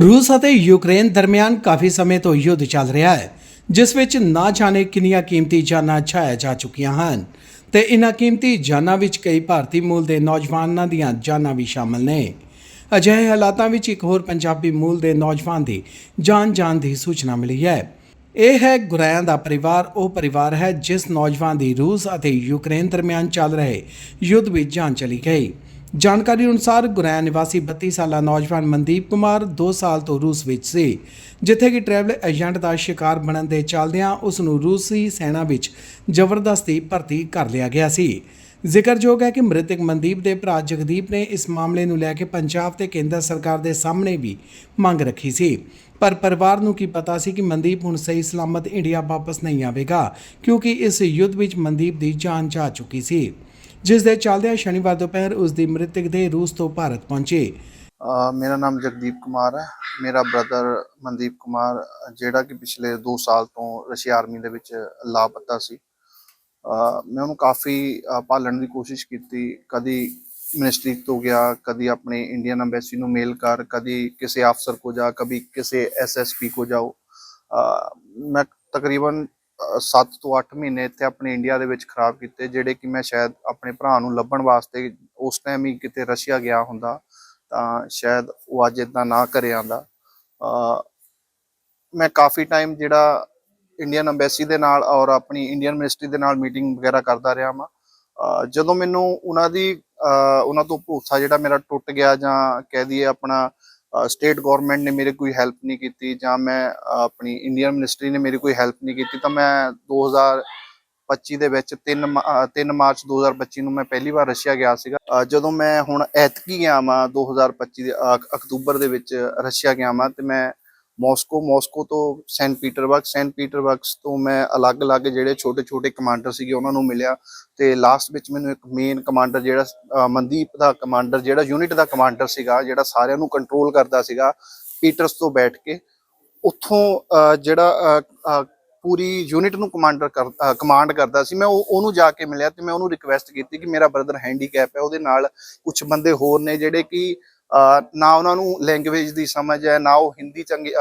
ਰੂਸ ਅਤੇ ਯੂਕਰੇਨ ਦਰਮਿਆਨ ਕਾਫੀ ਸਮੇਂ ਤੋਂ ਯੁੱਧ ਚੱਲ ਰਿਹਾ ਹੈ, ਜਿਸ ਵਿੱਚ ਨਾ ਜਾਣੇ ਕਿੰਨੀਆਂ ਕੀਮਤੀ ਜਾਨਾਂ ਛਾਇਆ ਜਾ ਚੁੱਕੀਆਂ ਹਨ ਤੇ ਇਨ੍ਹਾਂ ਕੀਮਤੀ ਜਾਨਾਂ ਵਿੱਚ ਕਈ ਭਾਰਤੀ ਮੂਲ ਦੇ ਨੌਜਵਾਨਾਂ ਦੀਆਂ ਜਾਨਾਂ ਵੀ ਸ਼ਾਮਲ ਨੇ। ਅਜਿਹੇ ਹਾਲਾਤਾਂ ਵਿੱਚ ਇੱਕ ਹੋਰ ਪੰਜਾਬੀ ਮੂਲ ਦੇ ਨੌਜਵਾਨ ਦੀ ਜਾਨ ਜਾਣ ਦੀ ਸੂਚਨਾ ਮਿਲੀ ਹੈ। ਇਹ ਹੈ ਗੁਰੈਆਂ ਦਾ ਪਰਿਵਾਰ, ਉਹ ਪਰਿਵਾਰ ਹੈ ਜਿਸ ਨੌਜਵਾਨ ਦੀ ਰੂਸ ਅਤੇ ਯੂਕਰੇਨ ਦਰਮਿਆਨ ਚੱਲ ਰਹੇ ਯੁੱਧ ਵਿੱਚ ਜਾਨ ਚਲੀ ਗਈ। ਜਾਣਕਾਰੀ ਅਨੁਸਾਰ ਗੁਰੈਆਂ ਨਿਵਾਸੀ 32 ਸਾਲਾ ਨੌਜਵਾਨ ਮਨਦੀਪ ਕੁਮਾਰ 2 ਸਾਲ ਤੋਂ ਰੂਸ ਵਿੱਚ ਸੀ। ਜਿੱਥੇ ਕਿ ਟਰੈਵਲ ਏਜੰਟ ਦਾ ਸ਼ਿਕਾਰ ਬਣਨ ਦੇ ਚੱਲਦਿਆਂ ਉਸ ਨੂੰ ਰੂਸੀ ਸੈਨਾ ਵਿੱਚ ਜ਼ਬਰਦਸਤੀ ਭਰਤੀ ਕਰ ਲਿਆ ਗਿਆ ਸੀ। ਜ਼ਿਕਰਯੋਗ ਹੈ ਕਿ ਮ੍ਰਿਤਕ ਮਨਦੀਪ ਦੇ ਭਰਾ ਜਗਦੀਪ ਨੇ ਇਸ ਮਾਮਲੇ ਨੂੰ ਲੈ ਕੇ ਪੰਜਾਬ ਤੇ ਕੇਂਦਰ ਸਰਕਾਰ ਦੇ ਸਾਹਮਣੇ ਵੀ ਮੰਗ ਰੱਖੀ ਸੀ। ਪਰ ਪਰਿਵਾਰ ਨੂੰ ਕੀ ਪਤਾ ਸੀ ਕਿ ਮਨਦੀਪ ਹੁਣ ਸਹੀ ਸਲਾਮਤ ਇੰਡੀਆ ਵਾਪਸ ਨਹੀਂ ਆਵੇਗਾ, ਕਿਉਂਕਿ ਇਸ ਯੁੱਧ ਵਿੱਚ ਮਨਦੀਪ ਦੀ ਜਾਨ ਜਾ ਚੁੱਕੀ ਸੀ। ਜਿਸ ਦੇ ਚੱਲਦਿਆਂ ਸ਼ਨੀਵਾਰ ਦੁਪਹਿਰ ਉਸ ਦੀ ਮ੍ਰਿਤਕ ਦੇ ਰੂਸ ਤੋਂ ਭਾਰਤ ਪਹੁੰਚੇ। ਮੇਰਾ ਨਾਮ ਜਗਦੀਪ ਕੁਮਾਰ ਹੈ। ਮੇਰਾ ਬ੍ਰਦਰ ਮਨਦੀਪ ਕੁਮਾਰ ਜਿਹੜਾ ਕਿ ਪਿਛਲੇ 2 ਸਾਲ ਤੋਂ ਰਸ਼ੀਆ ਆਰਮੀ ਦੇ ਵਿੱਚ ਲਾਪਤਾ ਸੀ। ਮੈਂ ਉਹਨੂੰ ਕਾਫੀ ਅ, ਭਾਲਣ ਦੀ ਕੋਸ਼ਿਸ਼ ਕੀਤੀ। ਕਦੀ ਮਿਨਿਸਟਰੀ ਤੋਂ ਗਿਆ ਕਦੀ ਆਪਣੇ ਇੰਡੀਅਨ ਐਮਬੈਸੀ ਨੂੰ ਮੇਲ ਕਰ ਕਦੀ ਕਿਸੇ ਅਫਸਰ ਕੋ ਜਾ ਕਦੀ ਕਿਸੇ ਐਸਐਸਪੀ ਕੋ ਜਾਓ। ਮੈਂ ਤਕਰੀਬਨ 7 ਤੋਂ 8 ਮਹੀਨੇ ਇੱਥੇ ਆਪਣੇ ਇੰਡੀਆ ਦੇ ਵਿੱਚ ਖਰਾਬ ਕੀਤੇ, ਜਿਹੜੇ ਕਿ ਮੈਂ ਸ਼ਾਇਦ ਆਪਣੇ ਭਰਾ ਨੂੰ ਲੱਭਣ ਵਾਸਤੇ ਉਸ ਟਾਈਮ ਹੀ ਕਿਤੇ ਰਸ਼ੀਆ ਗਿਆ ਹੁੰਦਾ, ਤਾਂ ਸ਼ਾਇਦ ਉਹ ਅੱਜ ਇਦਾਂ ਨਾ ਕਰੇ ਆਂਦਾ। ਮੈਂ ਕਾਫੀ ਟਾਈਮ ਜਿਹੜਾ ਇੰਡੀਅਨ ਐਮਬੈਸੀ ਦੇ ਨਾਲ ਔਰ ਆਪਣੀ ਇੰਡੀਅਨ ਮਿਨਿਸਟਰੀ ਦੇ ਨਾਲ ਮੀਟਿੰਗ ਵਗੈਰਾ ਕਰਦਾ ਰਿਹਾ ਮੈਂ ਜਦੋਂ ਮੈਨੂੰ ਉਹਨਾਂ ਦੀ, ਅਹ ਉਹਨਾਂ ਤੋਂ ਭਰੋਸਾ ਜਿਹੜਾ ਮੇਰਾ ਟੁੱਟ ਗਿਆ ਜਾਂ ਕਹਿ ਦਈਏ ਆਪਣਾ ਸਟੇਟ ਗਵਰਨਮੈਂਟ ਨੇ ਮੇਰੇ ਕੋਈ ਹੈਲਪ ਨਹੀਂ ਕੀਤੀ ਜਾਂ ਮੈਂ ਆਪਣੀ ਇੰਡੀਅਨ ਮਿਨਿਸਟਰੀ ਨੇ ਮੇਰੀ ਕੋਈ ਹੈਲਪ ਨਹੀਂ ਕੀਤੀ, ਤਾਂ ਮੈਂ 2025 ਦੇ ਵਿੱਚ 3 3 ਮਾਰਚ 2025 ਨੂੰ ਮੈਂ ਪਹਿਲੀ ਵਾਰ ਰਸ਼ੀਆ ਗਿਆ ਸੀਗਾ। ਜਦੋਂ ਮੈਂ ਹੁਣ ਐਤਕੀ ਗਿਆ ਮੈਂ 2025 ਦੇ ਅਕ- ਅਕਤੂਬਰ ਦੇ ਵਿੱਚ ਰਸ਼ੀਆ ਗਿਆ ਮੈਂ ਤੇ ਮੈਂ ਮਾਸਕੋ ਮਾਸਕੋ ਤੋਂ ਸੈਂਟ ਪੀਟਰਬਰਗ ਸੈਂਟ ਪੀਟਰਬਰਗ ਤੋਂ ਮੈਂ ਅਲੱਗ-ਅਲੱਗ ਜਿਹੜੇ ਛੋਟੇ-ਛੋਟੇ ਕਮਾਂਡਰ ਸੀਗੇ, ਉਹਨਾਂ ਨੂੰ ਮਿਲਿਆ ਤੇ ਲਾਸਟ ਵਿੱਚ ਮੈਨੂੰ ਇੱਕ ਮੇਨ ਕਮਾਂਡਰ ਜਿਹੜਾ ਮਨਦੀਪ ਦਾ ਕਮਾਂਡਰ, ਜਿਹੜਾ ਯੂਨਿਟ ਦਾ ਕਮਾਂਡਰ ਸੀਗਾ, ਜਿਹੜਾ ਸਾਰਿਆਂ ਨੂੰ ਕੰਟਰੋਲ ਕਰਦਾ ਸੀਗਾ, ਪੀਟਰਸ ਤੋਂ ਬੈਠ ਕੇ ਉੱਥੋਂ ਜਿਹੜਾ ਪੂਰੀ ਯੂਨਿਟ ਨੂੰ ਕਮਾਂਡਰ ਕਰ ਕਮਾਂਡ ਕਰਦਾ ਸੀ, ਮੈਂ ਉਹ, ਉਹਨੂੰ ਜਾ ਕੇ ਮਿਲਿਆ ਤੇ ਮੈਂ ਉਹਨੂੰ ਰਿਕਵੈਸਟ ਕੀਤੀ ਕਿ ਮੇਰਾ ਬ੍ਰਦਰ ਹੈਂਡੀਕੈਪ ਹੈ, ਉਹਦੇ ਨਾਲ ਕੁਝ ਬੰਦੇ ਹੋਰ ਨੇ ਜਿਹੜੇ ਕਿ ਨਾ ਉਹਨਾਂ ਨੂੰ ਲੈਂਗੁਏਜ ਦੀ ਸਮਝ ਹੈ ਨਾ ਉਹ ਹਿੰਦੀ ਚੰਗੀ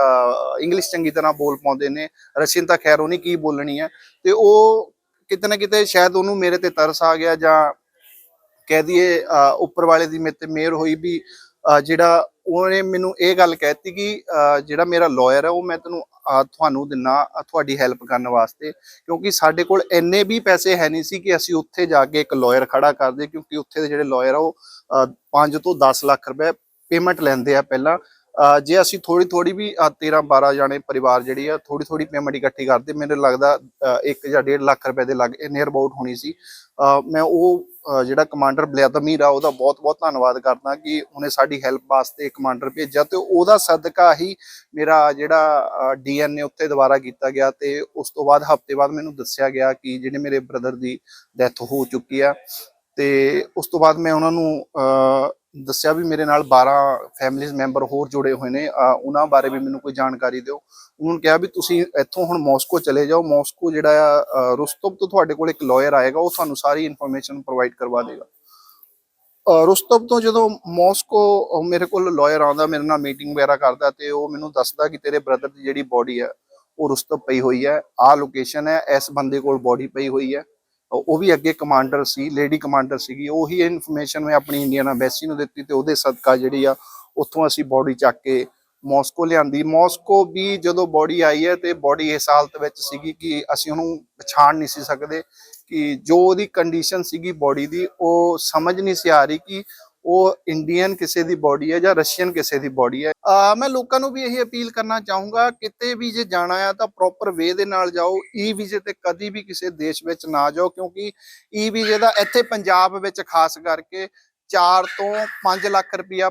ਇੰਗਲਿਸ਼ ਚੰਗੀ ਤਰ੍ਹਾਂ ਬੋਲ ਪਾਉਂਦੇ ਨੇ। ਰਸ਼ੀਅਨ ਤਾਂ ਖੈਰ ਉਹਨੇ ਕੀ ਬੋਲਣੀ ਹੈ? ਤੇ ਉਹ ਕਿਤੇ ਨਾ ਕਿਤੇ ਸ਼ਾਇਦ ਉਹਨੂੰ ਮੇਰੇ ਤੇ ਤਰਸ ਆ ਗਿਆ ਜਾਂ ਕਹਿ ਦਈਏ ਅਹ, ਉੱਪਰ ਵਾਲੇ ਦੀ ਮੇਰੇ ਤੇ ਮਿਹਰ ਹੋਈ ਵੀ ਜਿਹੜਾ ਉਹਨੇ ਮੈਨੂੰ ਇਹ ਗੱਲ ਕਹਿਤੀ ਕਿ ਜਿਹੜਾ ਮੇਰਾ ਲਾਇਰ ਹੈ ਉਹ ਮੈਂ ਤੈਨੂੰ ਤੁਹਾਨੂੰ ਦਿਨਾ ਤੁਹਾਡੀ ਹੈਲਪ ਕਰਨ ਵਾਸਤੇ, ਕਿਉਂਕਿ ਸਾਡੇ ਕੋਲ ਇੰਨੇ ਵੀ ਪੈਸੇ ਹੈ ਨਹੀਂ ਸੀ ਕਿ ਅਸੀਂ ਉੱਥੇ ਜਾ ਕੇ ਇੱਕ ਲਾਇਰ ਖੜਾ ਕਰਦੇ ਕਿਉਂਕਿ ਉੱਥੇ ਦੇ ਜਿਹੜੇ ਲਾਇਰ ਆ, ਉਹ 5 ਤੋਂ 10 ਲੱਖ ਰੁਪਏ ਪੇਮੈਂਟ ਲੈਂਦੇ ਆ ਪਹਿਲਾਂ। ਜੇ ਅਸੀਂ ਥੋੜੀ ਥੋੜੀ ਵੀ 13 12 ਜਾਣੇ ਪਰਿਵਾਰ ਜਿਹੜੀ ਆ ਥੋੜੀ ਥੋੜੀ ਪੇਮੈਂਟ ਇਕੱਠੀ ਕਰਦੇ, ਮੈਨੂੰ ਲੱਗਦਾ 1 ਜਾਂ 1.5 ਲੱਖ ਰੁਪਏ ਦੇ ਲੱਗ ਨੀਅਰ ਅਬਾਊਟ ਹੋਣੀ ਸੀ। ਮੈਂ ਉਹ ਜਿਹੜਾ ਕਮਾਂਡਰ ਬਲਿਆਦਮੀਰ ਆ ਉਹਦਾ ਬਹੁਤ ਬਹੁਤ ਧੰਨਵਾਦ ਕਰਦਾ ਕਿ ਉਹਨੇ ਸਾਡੀ ਹੈਲਪ ਵਾਸਤੇ ਕਮਾਂਡਰ ਭੇਜਿਆ ਤੇ ਉਹਦਾ ਸਦਕਾ ਹੀ ਮੇਰਾ ਜਿਹੜਾ ਡੀਐਨਏ ਉੱਥੇ ਦੁਬਾਰਾ ਕੀਤਾ ਗਿਆ ਤੇ ਉਸ ਤੋਂ ਬਾਅਦ ਹਫ਼ਤੇ ਬਾਅਦ ਮੈਨੂੰ ਦੱਸਿਆ ਗਿਆ ਕਿ ਜਿਹੜੇ ਮੇਰੇ ਬ੍ਰਦਰ ਦੀ ਡੈਥ ਹੋ ਚੁੱਕੀ ਆ ਤੇ ਉਸ ਤੋਂ ਬਾਅਦ ਮੈਂ ਉਹਨਾਂ ਨੂੰ ਅਹ, ਦੱਸਿਆ ਵੀ ਮੇਰੇ ਨਾਲ 12 ਫੈਮਿਲੀਜ਼ ਮੈਂਬਰ ਹੋਰ ਜੁੜੇ ਹੋਏ ਨੇ ਉਹਨਾਂ ਬਾਰੇ ਵੀ ਮੈਨੂੰ ਕੋਈ ਜਾਣਕਾਰੀ ਦਿਓ। ਉਹਨਾਂ ਨੂੰ ਕਿਹਾ ਵੀ ਤੁਸੀਂ ਇੱਥੋਂ ਹੁਣ ਮਾਸਕੋ ਚਲੇ ਜਾਓ। ਮਾਸਕੋ ਜਿਹੜਾ ਆ ਰੁਸਤਬ ਤੋਂ ਤੁਹਾਡੇ ਕੋਲ ਇੱਕ ਲਾਇਰ ਆਏਗਾ ਉਹ ਤੁਹਾਨੂੰ ਸਾਰੀ ਇਨਫੋਰਮੇਸ਼ਨ ਪ੍ਰੋਵਾਈਡ ਕਰਵਾ ਦੇਗਾ। ਅਹ, ਤੋਂ ਜਦੋਂ ਮਾਸਕੋ ਮੇਰੇ ਕੋਲ ਲਾਇਰ ਆਉਂਦਾ ਮੇਰੇ ਨਾਲ ਮੀਟਿੰਗ ਵਗੈਰਾ ਕਰਦਾ ਤੇ ਉਹ ਮੈਨੂੰ ਦੱਸਦਾ ਕਿ ਤੇਰੇ ਬ੍ਰਦਰ ਦੀ ਜਿਹੜੀ ਬੋਡੀ ਹੈ ਉਹ ਰੁਸਤਮ ਪਈ ਹੋਈ ਹੈ। ਆਹ ਲੋਕੇਸ਼ਨ ਹੈ ਇਸ ਬੰਦੇ ਕੋਲ ਬੋਡੀ ਪਈ ਹੋਈ ਹੈ। ਉਹ ਵੀ ਅੱਗੇ ਕਮਾਂਡਰ ਸੀ, ਲੇਡੀ ਕਮਾਂਡਰ ਸੀਗੀ, ਉਹੀ ਇਨਫੋਰਮੇਸ਼ਨ ਮੈਂ ਆਪਣੀ ਇੰਡੀਅਨ ਐਮਬੈਸੀ ਨੂੰ ਦਿੱਤੀ ਤੇ ਉਹਦੇ ਸਦਕਾ ਜਿਹੜੀ ਆ, ਉੱਥੋਂ ਅਸੀਂ ਬੋਡੀ ਚੱਕ ਕੇ ਮਾਸਕੋ ਲਿਆਂਦੀ। ਮਾਸਕੋ ਵੀ ਜਦੋਂ ਬੋਡੀ ਆਈ ਹੈ ਤੇ ਬੋਡੀ ਇਸ ਹਾਲਤ ਵਿੱਚ ਸੀਗੀ ਕਿ ਅਸੀਂ ਉਹਨੂੰ ਪਛਾਣ ਨਹੀਂ ਸੀ ਸਕਦੇ ਕਿ ਜੋ ਉਹਦੀ ਕੰਡੀਸ਼ਨ ਸੀਗੀ ਬੋਡੀ ਦੀ, ਉਹ ਸਮਝ ਨਹੀਂ ਸੀ ਆ ਰਹੀ ਕਿ ਉਹ ਇੰਡੀਅਨ ਕਿਸੇ ਦੀ ਬੋਡੀ ਹੈ ਜਾਂ ਰਸ਼ੀਅਨ ਕਿਸੇ ਦੀ ਬੋਡੀ ਹੈ। ਅਹ ਮੈਂ ਲੋਕਾਂ ਨੂੰ ਵੀ ਇਹੀ ਅਪੀਲ ਕਰਨਾ ਚਾਹੂੰਗਾ, ਕਿਤੇ ਵੀ ਜੇ ਜਾਣਾ ਆ ਤਾਂ ਪ੍ਰੋਪਰ ਵੇ ਦੇ ਨਾਲ ਜਾਓ ਈ ਵੀਜ਼ੇ ਤੇ ਕਦੀ ਵੀ ਕਿਸੇ ਦੇਸ਼ ਵਿੱਚ ਨਾ ਜਾਓ, ਕਿਉਂਕਿ ਈ ਵੀਜ਼ੇ ਦਾ ਇੱਥੇ ਪੰਜਾਬ ਵਿੱਚ ਖਾਸ ਕਰਕੇ 4 ਤੋਂ 5 ਲੱਖ ਰੁਪਇਆ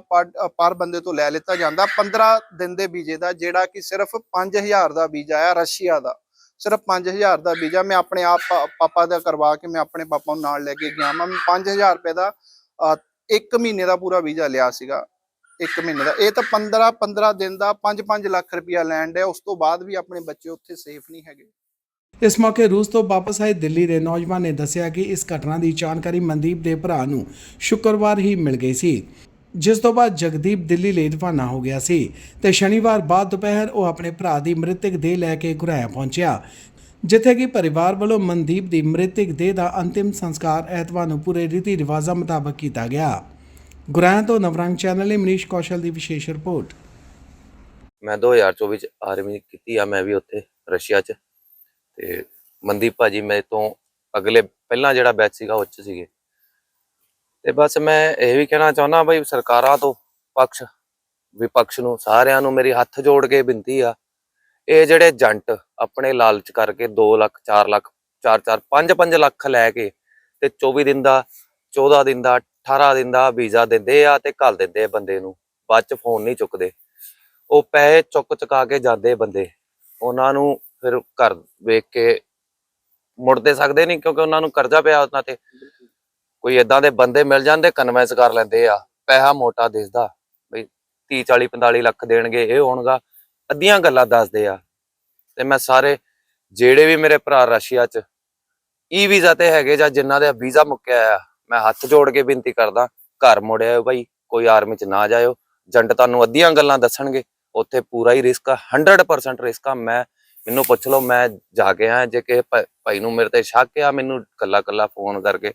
ਪਰ ਬੰਦੇ ਤੋਂ ਲੈ ਲਿੱਤਾ ਜਾਂਦਾ। 15 ਦਿਨ ਦੇ ਵੀਜ਼ੇ ਦਾ, ਜਿਹੜਾ ਕਿ ਸਿਰਫ 5000 ਦਾ ਵੀਜ਼ਾ ਆ ਰਸ਼ੀਆ ਦਾ। ਸਿਰਫ 5000 ਦਾ ਵੀਜ਼ਾ ਮੈਂ ਆਪਣੇ ਆਪ ਪਾਪਾ ਦਾ ਕਰਵਾ ਕੇ ਮੈਂ ਆਪਣੇ ਪਾਪਾ ਨੂੰ ਨਾਲ ਲੈ ਕੇ ਗਿਆ ਮੈਂ 5000 ਰੁਪਏ ਦਾ ਅਹ, ਮਹੀਨੇ ਦਾ ਪੂਰਾ ਵੀਜ਼ਾ ਲਿਆ ਸੀਗਾ ਇੱਕ ਮਹੀਨੇ ਦਾ। ਇਹ ਤਾਂ 15 15 ਦਿਨ ਦਾ 5-5 ਲੱਖ ਰੁਪਇਆ ਲੈਂਡ ਹੈ ਉਸ ਤੋਂ ਬਾਅਦ ਵੀ ਆਪਣੇ ਬੱਚੇ ਉੱਥੇ ਸੇਫ ਨਹੀਂ ਹੈਗੇ। ਇਸ ਮੌਕੇ ਰੂਸ ਤੋਂ ਵਾਪਸ ਆਏ ਦਿੱਲੀ ਦੇ ਨੌਜਵਾਨ ਨੇ ਦੱਸਿਆ ਕਿ ਇਸ ਘਟਨਾ ਦੀ ਜਾਣਕਾਰੀ ਮਨਦੀਪ ਦੇ ਭਰਾ ਨੂੰ ਸ਼ੁੱਕਰਵਾਰ ਹੀ ਮਿਲ ਗਈ ਸੀ। ਜਿਸ ਤੋਂ ਬਾਅਦ ਜਗਦੀਪ ਦਿੱਲੀ ਲਈ ਰਵਾਨਾ ਹੋ ਗਿਆ ਸੀ ਤੇ ਸ਼ਨੀਵਾਰ ਬਾਅਦ ਦੁਪਹਿਰ ਉਹ ਆਪਣੇ ਭਰਾ ਦੀ ਮ੍ਰਿਤਕ ਦੇਹ ਲੈ ਕੇ ਗੁਰਾਇਆ ਪਹੁੰਚਿਆ ਜਿੱਥੇ ਕਿ ਪਰਿਵਾਰ ਵੱਲੋਂ ਮਨਦੀਪ ਦੀ ਮ੍ਰਿਤਕ ਦੇਹ ਦਾ ਅੰਤਿਮ ਸੰਸਕਾਰ ਐਤਵਾਰ ਨੂੰ ਪੂਰੇ ਰੀਤੀ ਰਿਵਾਜ਼ਾਂ ਮੁਤਾਬਕ ਕੀਤਾ ਗਿਆ। ਗੁਰਾਇਆ ਤੋਂ ਨਵਰੰਗ ਚੈਨਲ ਲਈ ਮਨੀਸ਼ ਕੌਸ਼ਲ ਦੀ ਵਿਸ਼ੇਸ਼ ਰਿਪੋਰਟ। ਮੈਂ 2024 ਚ ਆਰਮੀ ਕੀਤੀ ਆ, ਮੈਂ ਵੀ ਉੱਥੇ ਰਸ਼ੀਆ ਚ। ਤੇ ਮਨਦੀਪ ਭਾਜੀ ਮੇਰੇ ਤੋਂ ਅਗਲੇ ਪਹਿਲਾਂ ਜਿਹੜਾ ਬੈਚ ਸੀਗਾ ਉਹ ਚ ਸੀਗੇ। ਤੇ ਬਸ ਮੈਂ ਇਹ ਵੀ ਕਹਿਣਾ ਚਾਹੁੰਦਾ ਬਈ ਸਰਕਾਰਾਂ ਤੋਂ ਪਕਸ਼, ਵਿਪਕਸ਼ ਨੂੰ ਸਾਰਿਆਂ ਨੂੰ ਮੇਰੀ ਹੱਥ ਜੋੜ ਕੇ ਬੇਨਤੀ ਆ, ਇਹ ਜਿਹੜੇ ਜੰਟ ਆਪਣੇ ਲਾਲਚ ਕਰਕੇ 2 ਲੱਖ 4 ਲੱਖ 4 4 5 5 ਲੱਖ ਲੈ ਕੇ ਤੇ 24 ਦਿਨ ਦਾ 14 ਦਿਨ ਦਾ 18 ਦਿਨ ਦਾ ਵੀਜ਼ਾ ਦਿੰਦੇ ਆ ਤੇ ਘੱਲ ਦਿੰਦੇ ਆ ਬੰਦੇ ਨੂੰ। ਬਾਅਦ ਚ ਫੋਨ ਨਹੀਂ ਚੁੱਕਦੇ। ਉਹ ਪੈਸੇ ਚੁੱਕ ਚੁਕਾ ਕੇ ਜਾਂਦੇ ਬੰਦੇ। ਉਹਨਾਂ ਨੂੰ ਫਿਰ ਘਰ ਵੇਖ ਕੇ ਮੁੜ ਦੇ ਸਕਦੇ ਨਹੀਂ ਕਿਉਂਕਿ ਉਹਨਾਂ ਨੂੰ ਕਰਜ਼ਾ ਪਿਆ ਉਹਨਾਂ ਤੇ। ਕੋਈ ਇਦਾਂ ਦੇ ਬੰਦੇ ਮਿਲ ਜਾਂਦੇ ਕਨਵੈਂਸ ਕਰ ਲੈਂਦੇ ਆ। ਪੈਸਾ ਮੋਟਾ ਦਿਸਦਾ। ਬਈ 30 40 45 ਲੱਖ ਦੇਣਗੇ, ਇਹ ਹੋਣਗਾ। ਅੱਧੀਆਂ ਗੱਲਾਂ ਦੱਸਦੇ ਆ। ਤੇ ਮੈਂ ਸਾਰੇ ਜਿਹੜੇ ਵੀ ਮੇਰੇ ਭਰਾ ਰਸ਼ੀਆ ਚ ਈ ਵੀਜ਼ਾ ਤੇ ਹੈਗੇ ਜਾਂ ਜਿਨ੍ਹਾਂ ਦੇ ਵੀਜ਼ਾ ਮੁੱਕਿਆ ਆ ਮੈਂ ਹੱਥ ਜੋੜ ਕੇ ਬੇਨਤੀ ਕਰਦਾ ਘਰ ਮੁੜਿਆ ਭਾਈ ਕੋਈ ਆਰਮੀ ਚ ਨਾ ਜਾਇਓ। ਜੰਟ ਤੁਹਾਨੂੰ ਅੱਧੀਆਂ ਗੱਲਾਂ ਦੱਸਣਗੇ ਉੱਥੇ ਪੂਰਾ ਹੀ ਰਿਸਕ ਆ 100% ਰਿਸਕ ਆ। ਮੈਂ ਮੈਨੂੰ ਪੁੱਛ ਲਓ ਮੈਂ ਜਾ ਕੇ ਆਇਆ ਜੇ ਭਾ- ਭਾਈ ਨੂੰ ਮੇਰੇ ਤੇ ਸ਼ੱਕ ਆ ਮੈਨੂੰ ਕੱਲਾ ਕੱਲਾ ਫੋਨ ਕਰਕੇ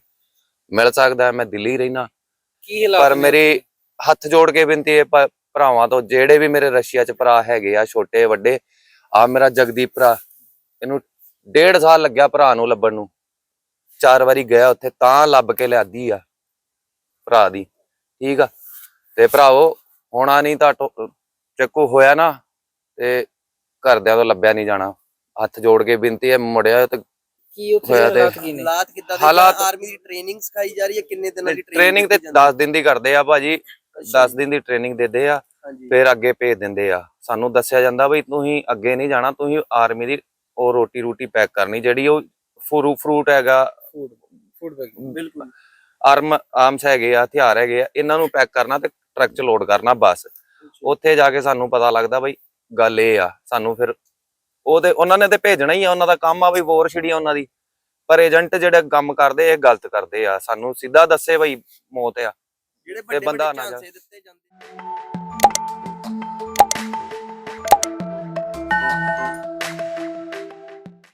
ਮਿਲ ਸਕਦਾ ਮੈਂ ਦਿੱਲੀ ਰਹਿਣਾ ਕੀ ਪਰ? ਮੇਰੀ ਹੱਥ ਜੋੜ ਕੇ ਬੇਨਤੀ ਹੈ ਭਰਾਵਾਂ ਤੋਂ ਜਿਹੜੇ ਵੀ ਮੇਰੇ ਰਸ਼ੀਆ ਚ ਭਰਾ ਹੈਗੇ ਆ ਛੋਟੇ ਵੱਡੇ ਆ ਮੇਰਾ ਜਗਦੀਪ ਭਰਾ ਇਹਨੂੰ ਡੇਢ ਸਾਲ ਲੱਗਿਆ ਭਰਾ ਨੂੰ ਲੱਭਣ ਨੂੰ। ਚਾਰ ਵਾਰੀ ਗਿਆ ਉੱਥੇ ਤਾਂ ਲੱਭ ਕੇ ਲਿਆਦੀ ਆ ਭਰਾ ਦੀ ਠੀਕ ਆ। ਤੇ ਭਰਾਵੋ ਹੋਣਾ ਨਹੀਂ ਤਾਂ ਚੱਕੂ ਹੋਇਆ ਨਾ ਤੇ ਘਰਦਿਆਂ ਤੋਂ ਲੱਭਿਆ ਨਹੀਂ ਜਾਣਾ। ਹੱਥ ਜੋੜ ਕੇ ਬੇਨਤੀ ਹੈ ਮੁੜਿਆ ਤੇ ਕੀ ਉੱਥੇ ਹਾਲਾਤ ਕੀ ਨੇ? ਹਾਲਾਤ ਕਿੱਦਾਂ ਦੇ? ਹਾਲਾਤ- ਆਰਮੀ ਦੀ ਟ੍ਰੇਨਿੰਗ ਸਿਖਾਈ ਜਾ ਰਹੀ ਹੈ ਕਿੰਨੇ ਦਿਨਾਂ ਦੀ ਟ੍ਰੇਨਿੰਗ ਤੇ 10 ਦਿਨ ਦੀ ਕਰਦੇ ਆ ਭਾਜੀ 10 ਦਿਨ ਦੀ ਟ੍ਰੇਨਿੰਗ ਦਿੰਦੇ ਆ। ਫਿਰ ਅੱਗੇ ਭੇਜ ਦਿੰਦੇ ਆ। ਸਾਨੂੰ ਦੱਸਿਆ ਜਾਂਦਾ ਬਈ ਤੁਸੀਂ ਅੱਗੇ ਨਹੀਂ ਜਾਣਾ ਤੁਸੀਂ ਆਰਮੀ ਦੀ ਉਹ ਰੋਟੀ ਰੂਟੀ ਪੈਕ ਕਰਨੀ ਜਿਹੜੀ ਉਹ ਫਰੂ ਫਰੂਟ ਹੈਗਾ। ਫੂਡ ਬਿਲਕੁਲ। ਆਰਮ ਆਰਮਸ ਹੈਗੇ ਆ ਹਥਿਆਰ ਹੈਗੇ ਆ ਇਹਨਾਂ ਨੂੰ ਪੈਕ ਕਰਨਾ ਤੇ ਟਰੱਕ 'ਚ ਲੋਡ ਕਰਨਾ ਬਸ। ਉੱਥੇ ਜਾ ਕੇ ਸਾਨੂੰ ਪਤਾ ਲੱਗਦਾ ਬਈ ਗੱਲ ਇਹ ਆ ਸਾਨੂੰ ਫਿਰ ਉਹਦੇ ਉਹਨਾਂ ਨੇ ਤੇ ਭੇਜਣਾ ਹੀ ਆ ਉਹਨਾਂ ਦਾ ਕੰਮ ਆ ਬਈ ਵੋਰ ਛਿੜੀ ਆ ਉਹਨਾਂ ਦੀ। ਪਰ ਏਜੰਟ ਜਿਹੜੇ ਕੰਮ ਕਰਦੇ ਇਹ ਗਲਤ ਕਰਦੇ ਆ। ਸਾਨੂੰ ਸਿੱਧਾ ਦੱਸੇ ਬਈ ਮੌਤ ਆ। ਜਿਹੜੇ ਬੰਦਾ ਨਾ ਜਾ- ਝਾਂਸੇ ਦਿੱਤੇ ਜਾਂਦੇ